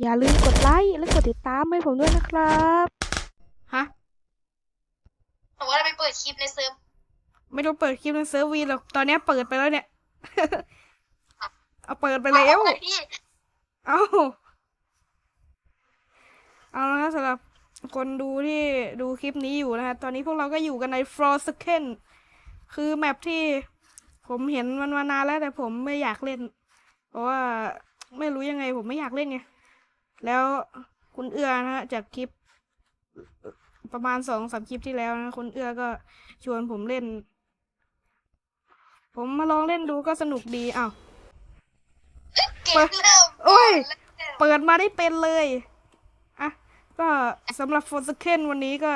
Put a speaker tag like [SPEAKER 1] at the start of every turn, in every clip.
[SPEAKER 1] อย่าลืมกดไลค์และกดติดตามให้ผมด้วยนะครับ
[SPEAKER 2] ฮะ
[SPEAKER 3] หนูว่าเราไปเปิดคลิปในเซิร์ฟ
[SPEAKER 2] ไม่ต้องเปิดคลิปในเซิร์ฟวีหรอกตอนเนี้ยเปิดไปแล้วเนี่ย เอาเปิดไปแล้ว
[SPEAKER 3] เอาพี่
[SPEAKER 2] เอาเอาละครับสำหรับคนดูที่ดูคลิปนี้อยู่นะฮะ ตอนนี้พวกเราก็อยู่กันใน f r o s e n คือแมปที่ผมเห็นมันมานานแล้วแต่ผมไม่อยากเล่น เพราะว่าไม่รู้ยังไงผมไม่อยากเล่นไง แล้วคุณเอื้อนะฮะจากคลิป ประมาณสองสามคลิปที่แล้วนะคุณเอื้อก็ชวนผมเล่น ผมมาลองเล่นดูก็สนุกดีอ้าว
[SPEAKER 3] เกมเริ่ม
[SPEAKER 2] โอ้ย
[SPEAKER 3] แล้ว
[SPEAKER 2] เปิดมาได้เป็นเลยอะก็สำหรับโฟร์สเคนวันนี้ก็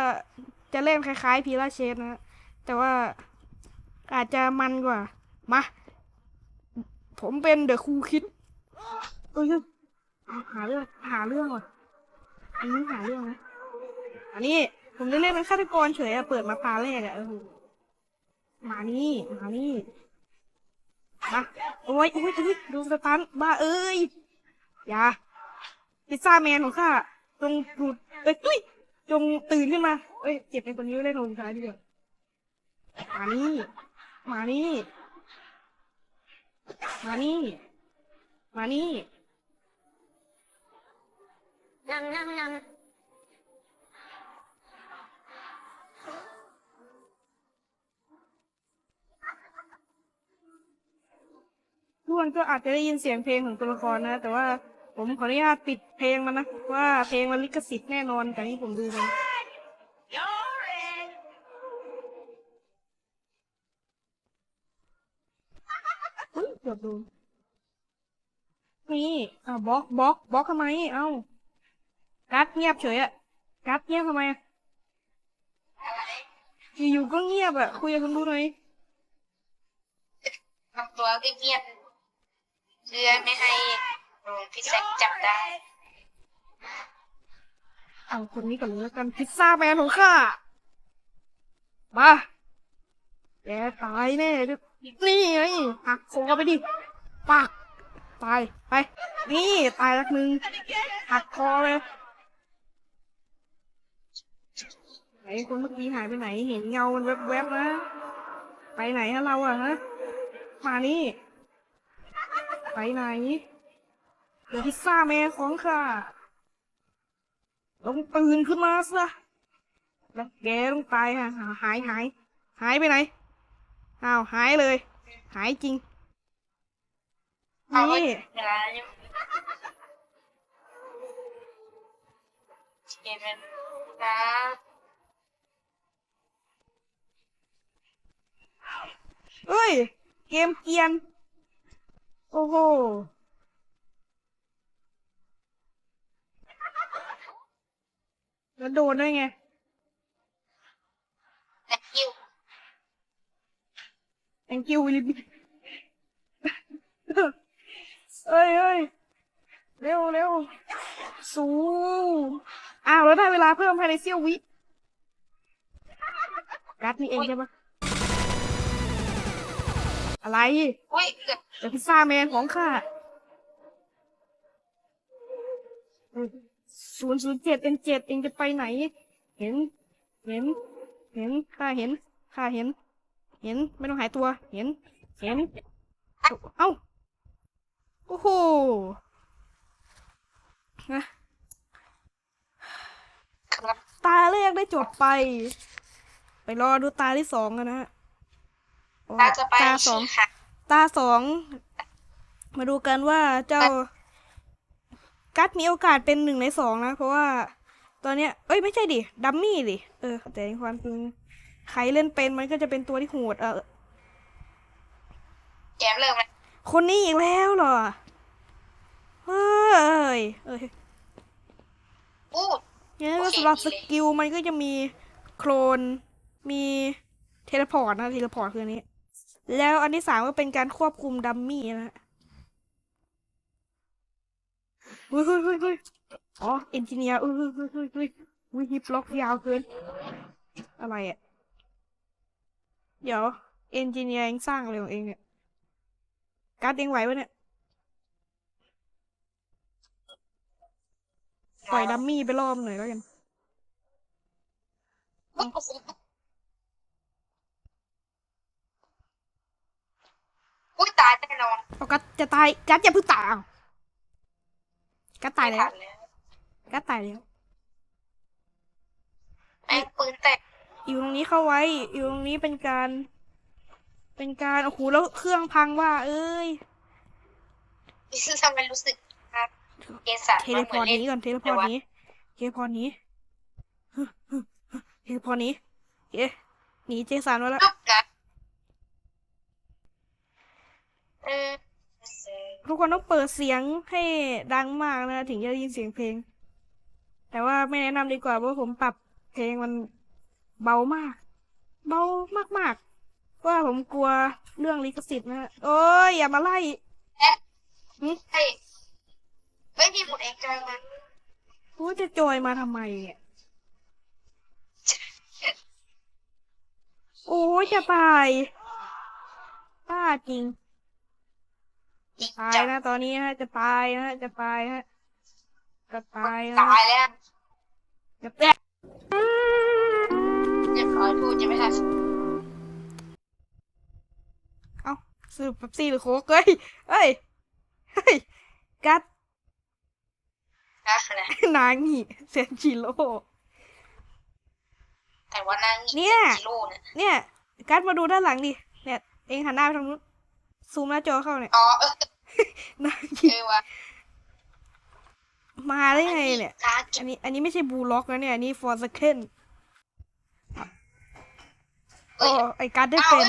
[SPEAKER 2] จะเล่นคล้ายๆพีราเชนนะแต่ว่าอาจจะมันกว่า มา ผมเป็นเดอะคูคิดเอ้ยเอา หาเรื่องหาเรื่องว่ะอันนี้หาเรื่องนะอันนี้ ผมจะเล่นเป็นฆาตกรเฉยอะเปิดมาพาแรกอะเออมานี่มานี่มาโอ้ยโอ้ยโอ้ยดูสตันบ้าเอ้ยอย่าพิซซ่าแมนของข้าจงหลุดเอ้ยตุ้ยจงตื่นขึ้นมา เอ้ยเจ็บในคนนี้ไว้เล่นคนสุดท้ายดีกว่ามานี่มานี่ มานี่ มานี่
[SPEAKER 3] ยังยังยัง
[SPEAKER 2] ทุกคนก็อาจจะได้ยินเสียงเพลงของตัวละครนะ แต่ว่าผมขออนุญาตปิดเพลงมันนะ ว่าเพลงมันลิขสิทธิ์แน่นอนแต่ที่ผมดูมันอุ๊ยเกือบดูนี่อ่าบล็อกบล็อกบล็อกทำไม เอ้า กัดเงียบเฉยอะกัดเงียบทำไมอะอยู่ๆก็เงียบอะคุยกับคุณดูหน่อย
[SPEAKER 3] ทำตัวเงียบๆเพื่อไม่ให้โดนพี่แซกจับได้
[SPEAKER 2] เอาคนนี้ก่อนเลยแล้วกันพิซซ่าแมนของข้ามาแกตายแน่นี่ไงหักคอไปดิปากตายไป นี่ตายลักหนึ่งหักคอเลย ไหนคนเมื่อกี้หายไปไหน เห็นเงามันแวบๆนะ ไปไหนฮะเราอะฮะ มานี่ ไปไหนเดี๋ยวพิซซ่าแมนของข้าต้องตื่นขึ้นมาซะ แล้วแกต้องตายฮะ หายหาย หายไปไหน อ้าวหายเลย หายจริง
[SPEAKER 3] เอาไว้
[SPEAKER 2] นี่
[SPEAKER 3] เวลาอยู่เกมเป็นนะ
[SPEAKER 2] เอ้ย เกมเกรียน โอ้โห แล้วโดนได้ไง
[SPEAKER 3] แต่คิว
[SPEAKER 2] thank you วิลลี่เอ้ยเอ้ยเร็วเร็วสูงอ้าว แล้วได้เวลาเพิ่มภายในเสี้ยววิ กัดนี่เองใช่ปะ อะไร
[SPEAKER 3] อุ้ยเกือบ
[SPEAKER 2] แต่พิซซ่าแมนของข้าศูนย์ศูนย์เจ็ดเอ็นเจ็ดเองจะไปไหน เห็น เห็น เห็นข้าเห็นข้าเห็น เห็นไม่ต้องหายตัว เห็น เห็น เอ้าโอ้โหนะ
[SPEAKER 3] ครับ
[SPEAKER 2] ตาแรกได้จบไป ไปรอดูตาที่สองกันนะฮะ
[SPEAKER 3] เราจะไป
[SPEAKER 2] ตาสอง
[SPEAKER 3] ขี่ค่ะ
[SPEAKER 2] ตาสองมาดูกันว่าเจ้า กัดมีโอกาสเป็นหนึ่งในสองนะ เพราะว่า ตอนเนี้ย เอ้ยไม่ใช่ดิดัมมี่ดิเออ แต่ในความจริงใครเล่นเป็นมันก็จะเป็นตัวที่โหดเออ
[SPEAKER 3] เกมเริ่มแล้ว
[SPEAKER 2] คนนี้อีกแล้วเหรอเฮ้ยเอ้ย
[SPEAKER 3] อู้
[SPEAKER 2] เนี่ย
[SPEAKER 3] โอเค
[SPEAKER 2] สำหรับ
[SPEAKER 3] ดี
[SPEAKER 2] ส
[SPEAKER 3] เลย
[SPEAKER 2] กิลมันก็จะมีโคลนมีเทเลพอร์ตนะเทเลพอร์ตคืออันนี้ แล้วอันที่สามก็เป็นการควบคุมดัมมี่นะฮะเฮ้ยเฮ้ยเฮ้ยอ๋อเอนจิเนียร์เฮ้ยเฮ้ยเฮ้ยเฮ้ยเฮ้ยวิฮิปล็อกยาวเกิน อะไรอะ เดี๋ยวเอนจิเนียร์เองสร้างอะไรของเองเนี่ยการ์ดเองไหวปะเนี่ยปล่อยดัมมี่ไปรอบหน่อยแล้วกัน
[SPEAKER 3] อุ้ยตายแน่นอน
[SPEAKER 2] เอากัดจะตายกัดอย่าเพิ่งตายอ้าวกัดตายแล้ว
[SPEAKER 3] ไม่ทันแล้ว
[SPEAKER 2] กัดตายแล้ว
[SPEAKER 3] แม่งปืนแตก
[SPEAKER 2] อยู่ตรงนี้เข้าไว้ อยู่ตรงนี้เป็นการ เป็นการโอ้โหแล้วเครื่องพังว่า เอ้ย
[SPEAKER 3] ทำไมรู้สึกครับเกสัน
[SPEAKER 2] เทเลพอร์ต
[SPEAKER 3] เล่น
[SPEAKER 2] หนี้ก่อนเทเลพอร์ตหนี้เทเลพอร์ตหนี้ฮึฮึฮึเทเลพอร์ตหนี้เอ๊ะหนีเจสันมาแล้ว
[SPEAKER 3] ลูกนะเออ
[SPEAKER 2] ทุกคนต้องเปิดเสียงให้ดังมากนะ ถึงจะได้ยินเสียงเพลง แต่ว่าไม่แนะนำดีกว่าเพราะผมปรับเพลงมันเบามาก เบามากๆเพราะว่าผมกลัวเรื่องลิขสิทธิ์นะฮะโอ้ยอย่ามาไล่
[SPEAKER 3] เฮ้ยเฮ้ยมีหมดเองจังมัน
[SPEAKER 2] กูจะโจยมาทำไมเนี่ย โอ้ยจะตายป้าจริง
[SPEAKER 3] จริง
[SPEAKER 2] ตาย
[SPEAKER 3] จัง
[SPEAKER 2] นะตอนนี้ฮะ จะตายนะฮะ จะตายฮะจะตายนะ
[SPEAKER 3] ตายแล้ว
[SPEAKER 2] จะแตะ
[SPEAKER 3] เรียบร้อยพูดยังไม่ทัน
[SPEAKER 2] เอ้าซื้อเป๊ปซี่หรือโค้กเฮ้ยเฮ้ยเฮ้ยกัด
[SPEAKER 3] นะนะ
[SPEAKER 2] นางิเซนจิโร่
[SPEAKER 3] แต่ว่านั่ง
[SPEAKER 2] เนี่ย
[SPEAKER 3] กิโลเนี่ย
[SPEAKER 2] เนี่ย กัดมาดูด้านหลังดิเนี่ย เองหันหน้าไปทางนู้น ซูมหน้าจอเข้าเนี่ย
[SPEAKER 3] อ๋อเออ
[SPEAKER 2] นางิ
[SPEAKER 3] เออว่ะ
[SPEAKER 2] มาได้ไงเนี่ย
[SPEAKER 3] ตากิ
[SPEAKER 2] อั
[SPEAKER 3] น
[SPEAKER 2] นนี้ อันนี้ไม่ใช่บูล็อกนะเนี่ย อันนี้ฟอร์สเคนโอ้ไอกัดได้เป็น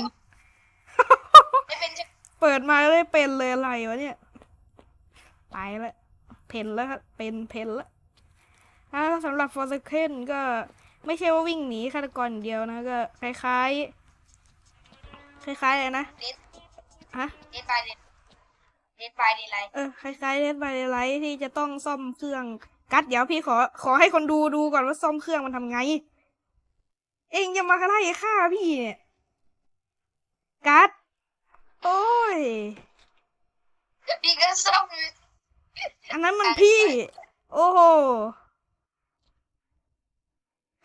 [SPEAKER 3] ไม่เป็นจะ
[SPEAKER 2] เปิดมาได้เป็นเลยอะไรวะเนี่ยไปแล้วเพนแล้วครับเป็นเพนแล้วอ่าสำหรับ Forsaken ก็ไม่ใช่ว่าวิ่งหนีฆาตกรอย่างเดียวนะก็ คล้ายๆ คล้ายๆอะไรนะ
[SPEAKER 3] เด็ด
[SPEAKER 2] ฮะ
[SPEAKER 3] เด็ดไปเด็ดเด็ดไปเด็ดไร
[SPEAKER 2] เออคล้ายๆ Dead by Daylight ที่จะต้องซ่อมเครื่องกัดเดี๋ยวพี่ขอ ขอให้คนดูดูก่อนว่าซ่อมเครื่องมันทำไง เองจะมาไล่ฆ่าพี่เนี่ยกัดโอ้ย
[SPEAKER 3] พี่ก็ซ่อม
[SPEAKER 2] อันนั้นมันพี่ โอ้โห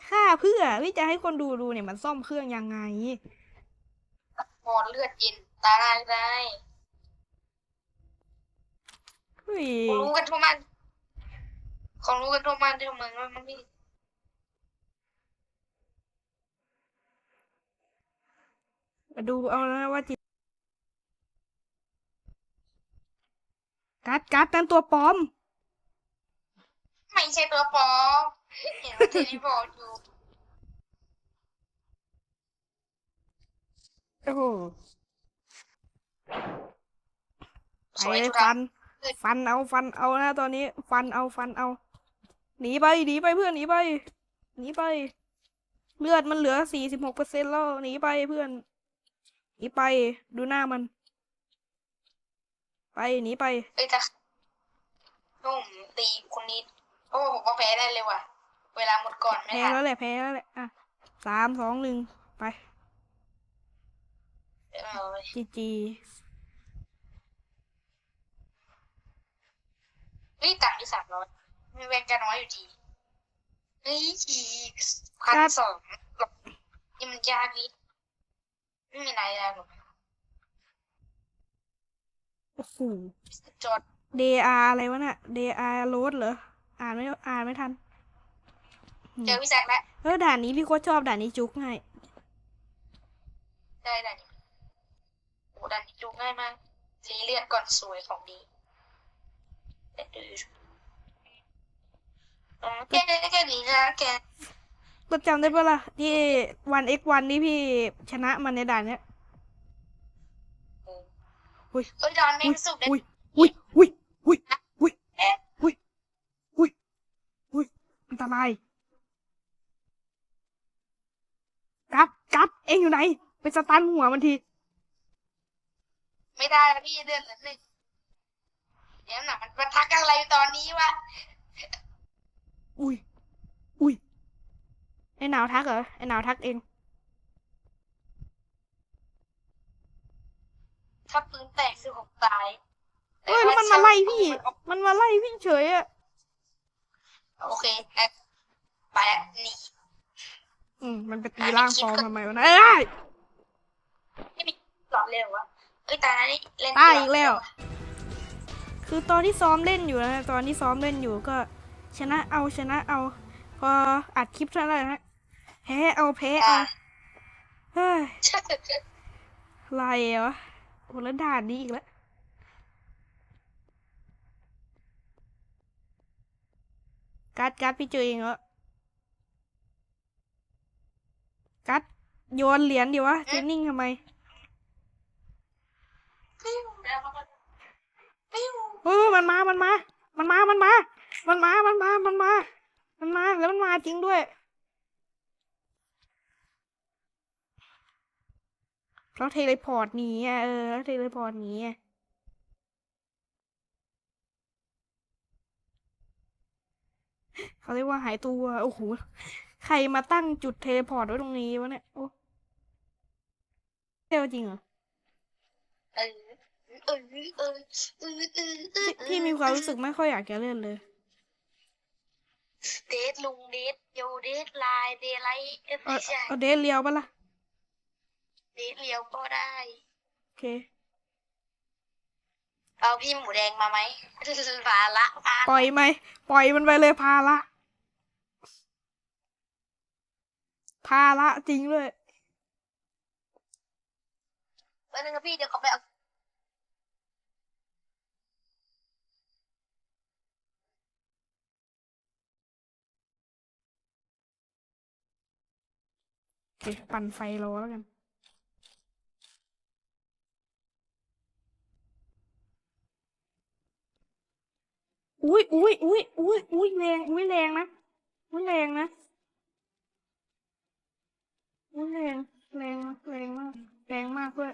[SPEAKER 2] ค่าเพื่อพี่จะให้คนดูดูเนี่ยมันซ่อมเครื่องยังไง
[SPEAKER 3] พอเลือดเย็น ตายได้
[SPEAKER 2] เฮ้ย
[SPEAKER 3] ของรู้กันทั่วมันของรู้กันทั่วมันทั่วเมืองว่ามันไม่
[SPEAKER 2] มาดูเอานะว่าจิกัดกัดนั่นตัวปลอม
[SPEAKER 3] ไม่ใช่ตัวปลอมเห็นว่าเทเลพอร์ตอยู่
[SPEAKER 2] โอ้โห
[SPEAKER 3] ส
[SPEAKER 2] ไป
[SPEAKER 3] วย
[SPEAKER 2] เลย
[SPEAKER 3] ทุก
[SPEAKER 2] ฟั
[SPEAKER 3] อั
[SPEAKER 2] น
[SPEAKER 3] น
[SPEAKER 2] ฟันเอาฟันเอานะตอนนี้ ฟันเอาฟันเอา หนีไปหนีไปเพื่อนหนีไปหนีไป เลือดมันเหลือสี่สิบหกเปอร์เซ็นแล้วหนีไปเพื่อนหนีไปดูหน้ามัน ไปหนีไป
[SPEAKER 3] เอ้ยแต่นุ่มตีคนนี้ โอ้ผมก็แพ้ได้เลยว่ะ เวลาหมดก่อนไม่
[SPEAKER 2] แพ้
[SPEAKER 3] ทัน
[SPEAKER 2] แล้วแหละแพ้แล้วแหละอะสามสองหนึ่งไป
[SPEAKER 3] เออ
[SPEAKER 2] จีจี
[SPEAKER 3] เฮ้ยต่างที่สามร้อยไม่เว้นจะน้อยอยู่ดีเฮ้ยอีกพันสองนี่มันยากนิดไม่มีอะไรแล้วหรอก
[SPEAKER 2] โอ้โห
[SPEAKER 3] จอด
[SPEAKER 2] เดอาอะไรวะน่ะเดอาโรสเหรอ อ่านไม่อ่านไม่ทัน
[SPEAKER 3] เจอพี่แซกแล้ว
[SPEAKER 2] เออด่านนี้พี่โคตรชอบด่านนี้จุกง่าย
[SPEAKER 3] ได้ได้นี่โอ้ดันนี้จูง่ายมากรีเลือดก่อนสวยของดีเด็ดดูอ๋อ แกแกดีนะแก
[SPEAKER 2] ก็จำได้ปะล่ะที่วันเอ็กวันที่พี่ชนะมันในด่านเนี้ยอุ้ย
[SPEAKER 3] เอ้ยดอนไม่สุกเลย
[SPEAKER 2] อุ้ยอุ้ยอุ้ยอุ้ยอุ้ยอุ้ยอุ้ยอุ้ยอันตรายกัดกัดเอ็งอยู่ไหน ไปสตันหัวมันที
[SPEAKER 3] ไม่ได้แล้วพี่เดือนละหนึ่ง เดี๋ยวหนักมันมาทักอะไรตอนนี้วะ
[SPEAKER 2] อุ้ย อุ้ย ไอ้หนาวทักเหรอ ไอ้หนาวทักเอง
[SPEAKER 3] ถ้าปืนแตกคือผมตาย
[SPEAKER 2] เฮ้ยแล้วมันมาไล่พี่ มันมาไล่พี่เฉยอะ
[SPEAKER 3] เโอเคงั้นไปแล้วหนี
[SPEAKER 2] อืม มันไปตีร่างฟอร์มทำไมวะนะเอ้ย
[SPEAKER 3] ไม่มีหลอดเร็ววะเอ้ยตาหน้านี่เล่น
[SPEAKER 2] ตายอีกแล้ว คือตอนที่ซ้อมเล่นอยู่นะตอนที่ซ้อมเล่นอยู่ก็ ชนะเอาชนะเอา พออัดคลิปเท่านั้นแหละฮะแพ้เอาแพ้เอาเฮ้ยอะไรวะโอ้แล้วด่านนี้อีกแล้วการ์ดการ์ดพี่เจอเองเหรอการ์ดโยนเหรียญดิวะเจนนิ่งทำไม
[SPEAKER 3] ปิ้วแล้วมันก็ปิ้ว
[SPEAKER 2] เออมันมามันมา มันมามันมา มันมามันมามันมา มันมาแล้วมันมาจริงด้วยเพราะเทเลพอร์ตนี้อะเออแล้เทเลพอร์ตนี้อะเขาเรียกว่าหายตัว โอ้โห ใครมาตั้งจุดเทเลพอร์ตไว้ตรงนี้วะเนี่ย โอ้เจ้าจริงเหรอ
[SPEAKER 3] เออเออเออเออเออเออเออ
[SPEAKER 2] พี่มีความรู้สึกไม่ค่อยอยากจะเล่นเลย
[SPEAKER 3] เดทลุงเดทโยเดทไลน์เดทไลท์เอ้ย
[SPEAKER 2] เอา
[SPEAKER 3] ไม่ใช่
[SPEAKER 2] เอาเดทเลียวปะล่ะ
[SPEAKER 3] เดทเลียวก็ได้
[SPEAKER 2] โอเค
[SPEAKER 3] เอาพี่หมูแดงมาไหมภาระภา
[SPEAKER 2] ปล่อยไหมปล่อยมันไปเลยภาระภาระจริงเลย
[SPEAKER 3] วันนึงพี่เดี๋ยวเขาไปเอา
[SPEAKER 2] โอเคปั่นไฟรอแล้วกันอุ้ยอุ้ยอุ้ยอุ้ยอุ้ยแรงอุ้ยแรงนะ อุ้ยแรงนะ อุ้ยแรง แรงมากแรงมาก แรงมากด้วย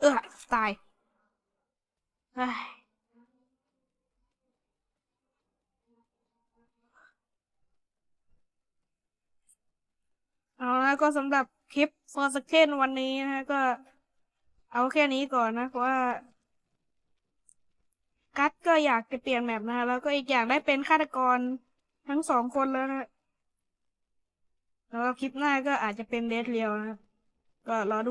[SPEAKER 2] เออตายเฮ้ย เอาละ ก็สำหรับคลิปฟอร์สเคนวันนี้นะฮะก็เอาแค่นี้ก่อนนะเพราะว่า กัตก็อยากจะเปลี่ยนแมปนะฮะแล้วก็อีกอย่างได้เป็นฆาตกรทั้งสองคนแล้วนะแล้วคลิปหน้าก็อาจจะเป็นเดทเรียวนะก็รอดู